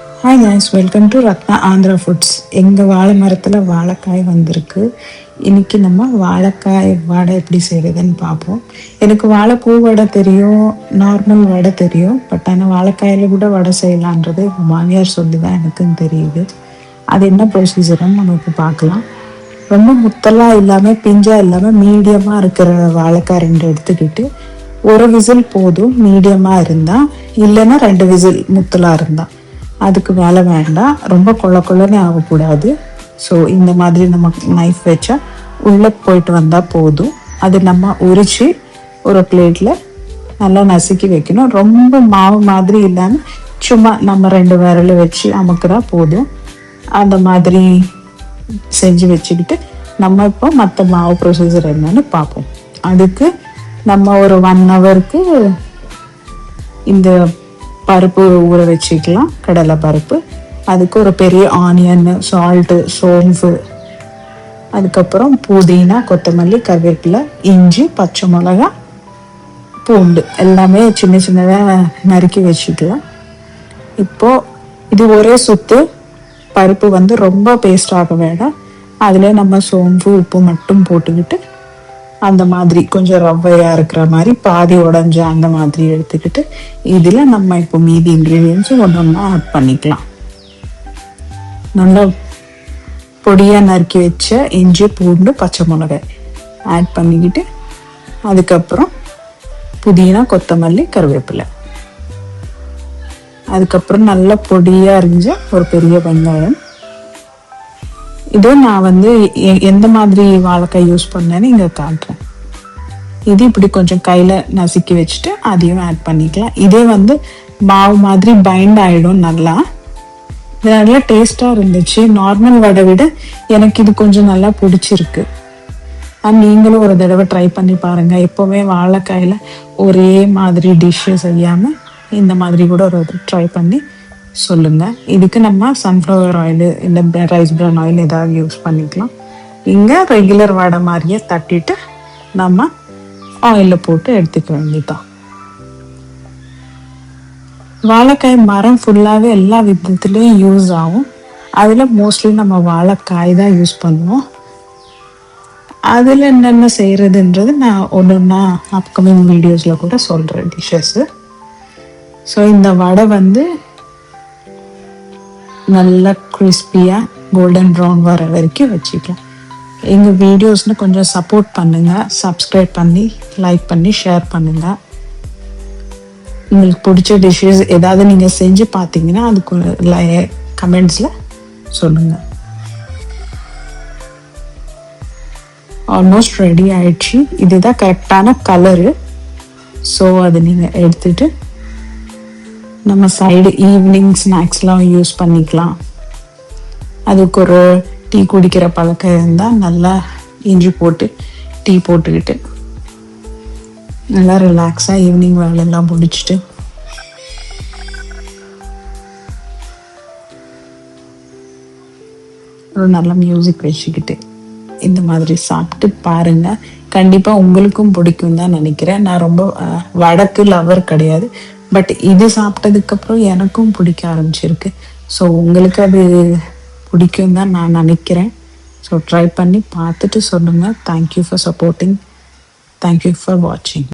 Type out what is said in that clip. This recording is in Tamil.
Hi guys welcome to Ratna Andhra foods எங்கள் வாழை மரத்தில் வாழைக்காய் வந்திருக்கு. இன்றைக்கி நம்ம வாழைக்காய் வடை எப்படி செய்கிறதுன்னு பார்ப்போம். எனக்கு வாழைப்பூ வடை தெரியும் நார்மல் வடை தெரியும் பட் ஆனால் வாழைக்காயில் கூட வடை செய்யலான்றது எங்கள் மாமியார் சொல்லி தான் எனக்கும் தெரியுது. அது என்ன ப்ரொசீஜர்னு நம்ம இப்போ பார்க்கலாம். ரொம்ப முத்தலாக இல்லாமல் பிஞ்சாக இல்லாமல் மீடியமாக இருக்கிற வாழைக்காய் ரெண்டு எடுத்துக்கிட்டு ஒரு விசில் போதும் மீடியமாக இருந்தால் இல்லைன்னா ரெண்டு விசில் முத்தலாக இருந்தால் அதுக்கு வேலை வேண்டாம் ரொம்ப கொள்ள கொள்ளனே ஆகக்கூடாது. ஸோ இந்த மாதிரி நம்ம நைஃப் வச்சா உள்ளே போயிட்டு வந்தால் போதும். அது நம்ம உரித்து ஒரு பிளேட்டில் நல்லா நசுக்கி வைக்கணும். ரொம்ப மாவு மாதிரி இல்லாமல் சும்மா நம்ம ரெண்டு விரல வச்சு அமுக்குறா போதும். அந்த மாதிரி செஞ்சு வச்சுக்கிட்டு நம்ம இப்போ மற்ற மாவு ப்ரொசீஜர் என்னன்னு பார்ப்போம். அதுக்கு நம்ம ஒரு ஒன் ஹவருக்கு இந்த பருப்பு ஊற வச்சுக்கலாம் கடலை பருப்பு. அதுக்கு ஒரு பெரிய ஆனியன் சால்ட்டு சோம்பு அதுக்கப்புறம் புதினா கொத்தமல்லி கருவேப்பிலை இஞ்சி பச்சை மிளகா பூண்டு. எல்லாமே சின்ன சின்னதாக நறுக்கி வச்சுக்கலாம். இப்போது இது ஒரே சுத்து. பருப்பு வந்து ரொம்ப பேஸ்ட் ஆக வேண்டாம். அதில் நம்ம சோம்பு உப்பு மட்டும் போட்டுக்கிட்டு அந்த மாதிரி கொஞ்சம் ரவ்வையா இருக்கிற மாதிரி பாதி உடஞ்ச அந்த மாதிரி எடுத்துக்கிட்டு இதில் நம்ம இப்போ மீதி இன்க்ரீடியன்ஸும் ஒன்று ஒன்றா ஆட் பண்ணிக்கலாம். நல்லா பொடியாக நறுக்கி வச்ச இஞ்சி பூண்டு பச்சை மிளகாய் ஆட் பண்ணிக்கிட்டு அதுக்கப்புறம் புதினா கொத்தமல்லி கருவேப்பிலை. அதுக்கப்புறம் நல்லா பொடியாக அரிஞ்ச ஒரு பெரிய வெங்காயம் இதோ நான் வந்து எ- எந்த மாதிரி வாழைக்காய் யூஸ் பண்ணேன்னு இங்கே காட்டுறேன். இது இப்படி கொஞ்சம் கையில் நசுக்கி வச்சுட்டு அதையும் ஆட் பண்ணிக்கலாம். இதே வந்து மாவு மாதிரி பைண்ட் ஆகிடும் நல்லா. இது நல்லா டேஸ்டாக இருந்துச்சு. நார்மல் வடை விட எனக்கு இது கொஞ்சம் நல்லா பிடிச்சிருக்கு. அண்ட் நீங்களும் ஒரு தடவை ட்ரை பண்ணி பாருங்கள் எப்போவுமே வாழைக்காயில் ஒரே மாதிரி டிஷ்ஷு செய்யாமல் இந்த மாதிரி கூட ஒரு ட்ரை பண்ணி சொல்லுங்கள் இதுக்கு நம்ம சன்ஃப்ளவர் ஆயில் இல்லை ரைஸ் பிரான் ஆயில் ஏதாவது யூஸ் பண்ணிக்கலாம். இங்கே ரெகுலர் வடை மாதிரியே தட்டிட்டு நம்ம ஆயிலில் போட்டு எடுத்துக்க வேண்டியதுதான். வாழைக்காய் மரம் ஃபுல்லாகவே எல்லா விதத்துலேயும் யூஸ் ஆகும். அதில் மோஸ்ட்லி நம்ம வாழைக்காய் தான் யூஸ் பண்ணுவோம். அதில் என்னென்ன செய்கிறதுன்றது நான் ஒன்று ஒன்றா அப்கமிங் வீடியோஸில் கூட சொல்கிறேன் டிஷ்ஷஸ்ஸு ஸோ இந்த வடை வந்து நல்லா கிறிஸ்பியாக கோல்டன் ப்ரௌன் வர வரைக்கும் வச்சுக்கலாம். எங்கள் வீடியோஸ்னு கொஞ்சம் சப்போர்ட் பண்ணுங்கள் சப்ஸ்கிரைப் பண்ணி லைக் பண்ணி ஷேர் பண்ணுங்கள் உங்களுக்கு பிடிச்ச டிஷ்ஷஸ் ஏதாவது நீங்கள் செஞ்சு பார்த்தீங்கன்னா அதுக்கு கமெண்ட்ஸில் சொல்லுங்கள் ஆல்மோஸ்ட் ரெடி ஆயிடுச்சு. இதுதான் கரெக்டான கலரு ஸோ அதை நீங்கள் எடுத்துகிட்டு நம்ம சைடு ஈவினிங் ஸ்நாக்ஸ்லாம் யூஸ் பண்ணிக்கலாம். அதுக்கு ஒரு டீ குடிக்கிற பழக்கம் இருந்தால் நல்லா இஞ்சி போட்டு டீ போட்டுக்கிட்டு நல்லா ரிலாக்ஸாக ஈவினிங் வேலையெல்லாம் முடிச்சுட்டு. ஒரு நல்ல மியூசிக் வச்சுக்கிட்டு இந்த மாதிரி சாப்பிட்டு பாருங்க. கண்டிப்பாக உங்களுக்கும் பிடிக்கும் தான் நினைக்கிறேன். நான் ரொம்ப வடக்கு லவர் கிடையாது. பட் இது சாப்பிட்டதுக்கு அப்புறம் எனக்கும் பிடிக்க ஆரம்பிச்சிருக்கு. ஸோ உங்களுக்கு அது பிடிக்கும் தான் நான் நினைக்கிறேன். ஸோ ட்ரை பண்ணி பார்த்துட்டு சொல்லுங்கள் thank you for supporting thank you for வாட்சிங்